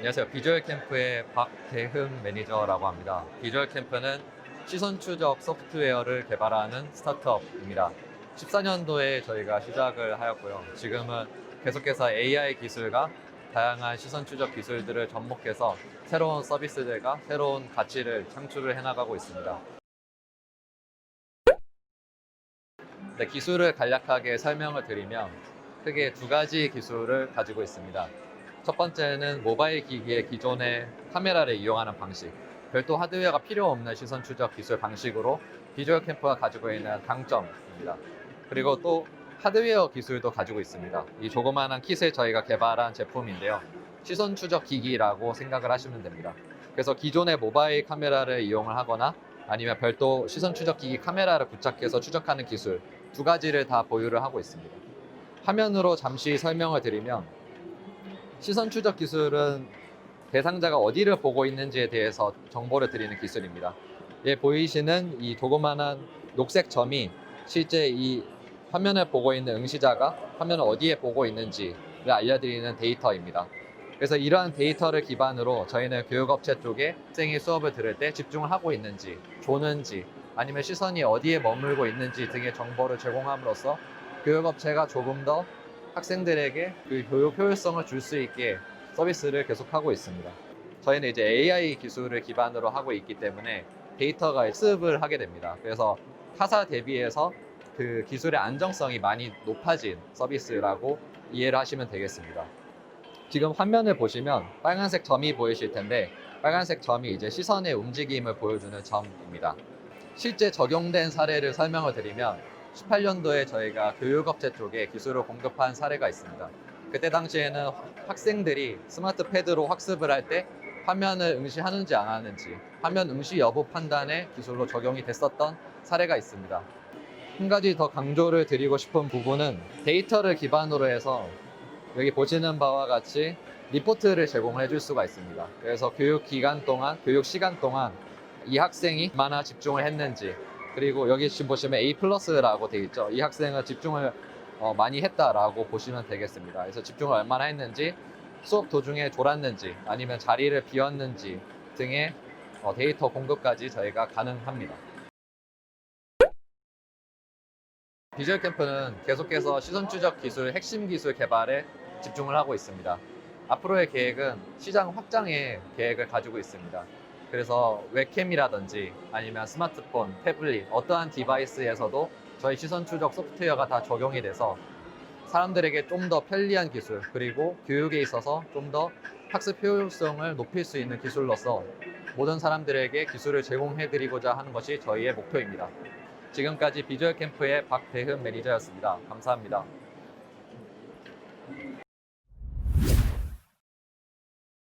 안녕하세요. 비주얼 캠프의 박대흠 매니저라고 합니다. 비주얼 캠프는 시선 추적 소프트웨어를 개발하는 스타트업입니다. 14년도에 저희가 시작을 하였고요. 지금은 계속해서 AI 기술과 다양한 시선 추적 기술들을 접목해서 새로운 서비스들과 새로운 가치를 창출을 해나가고 있습니다. 네, 기술을 간략하게 설명을 드리면 크게 두 가지 기술을 가지고 있습니다. 첫 번째는 모바일 기기의 기존의 카메라를 이용하는 방식. 별도 하드웨어가 필요 없는 시선 추적 기술 방식으로 비주얼 캠프가 가지고 있는 강점입니다. 그리고 또 하드웨어 기술도 가지고 있습니다. 이 조그마한 킷을 저희가 개발한 제품인데요. 시선 추적 기기라고 생각을 하시면 됩니다. 그래서 기존의 모바일 카메라를 이용을 하거나 아니면 별도 시선 추적 기기 카메라를 부착해서 추적하는 기술 두 가지를 다 보유를 하고 있습니다. 화면으로 잠시 설명을 드리면 시선 추적 기술은 대상자가 어디를 보고 있는지에 대해서 정보를 드리는 기술입니다. 예, 보이시는 이 조그만한 녹색 점이 실제 이 화면을 보고 있는 응시자가 화면을 어디에 보고 있는지를 알려드리는 데이터입니다. 그래서 이러한 데이터를 기반으로 저희는 교육업체 쪽에 학생이 수업을 들을 때 집중을 하고 있는지, 조는지, 아니면 시선이 어디에 머물고 있는지 등의 정보를 제공함으로써 교육업체가 조금 더 학생들에게 그 교육 효율성을 줄 수 있게 서비스를 계속하고 있습니다. 저희는 이제 AI 기술을 기반으로 하고 있기 때문에 데이터가 습을 하게 됩니다. 그래서 타사 대비해서 그 기술의 안정성이 많이 높아진 서비스라고 이해를 하시면 되겠습니다. 지금 화면을 보시면 빨간색 점이 보이실 텐데 빨간색 점이 이제 시선의 움직임을 보여주는 점입니다. 실제 적용된 사례를 설명을 드리면 18년도에 저희가 교육업체 쪽에 기술을 공급한 사례가 있습니다. 그때 당시에는 학생들이 스마트 패드로 학습을 할 때 화면을 응시하는지 안 하는지 화면 응시 여부 판단에 기술로 적용이 됐었던 사례가 있습니다. 한 가지 더 강조를 드리고 싶은 부분은 데이터를 기반으로 해서 여기 보시는 바와 같이 리포트를 제공해 줄 수가 있습니다. 그래서 교육 기간 동안, 교육 시간 동안 이 학생이 얼마나 집중을 했는지 그리고 여기 지금 보시면 A 플러스라고 되어 있죠. 이 학생은 집중을 어, 많이 했다라고 보시면 되겠습니다. 그래서 집중을 얼마나 했는지, 수업 도중에 졸았는지, 아니면 자리를 비웠는지 등의 어, 데이터 공급까지 저희가 가능합니다. 비주얼 캠프는 계속해서 시선 추적 기술, 핵심 기술 개발에 집중을 하고 있습니다. 앞으로의 계획은 시장 확장의 계획을 가지고 있습니다. 그래서 웹캠이라든지 아니면 스마트폰, 태블릿, 어떠한 디바이스에서도 저희 시선 추적 소프트웨어가 다 적용이 돼서 사람들에게 좀 더 편리한 기술 그리고 교육에 있어서 좀 더 학습 효율성을 높일 수 있는 기술로서 모든 사람들에게 기술을 제공해 드리고자 하는 것이 저희의 목표입니다. 지금까지 비주얼 캠프의 박대흠 매니저였습니다. 감사합니다.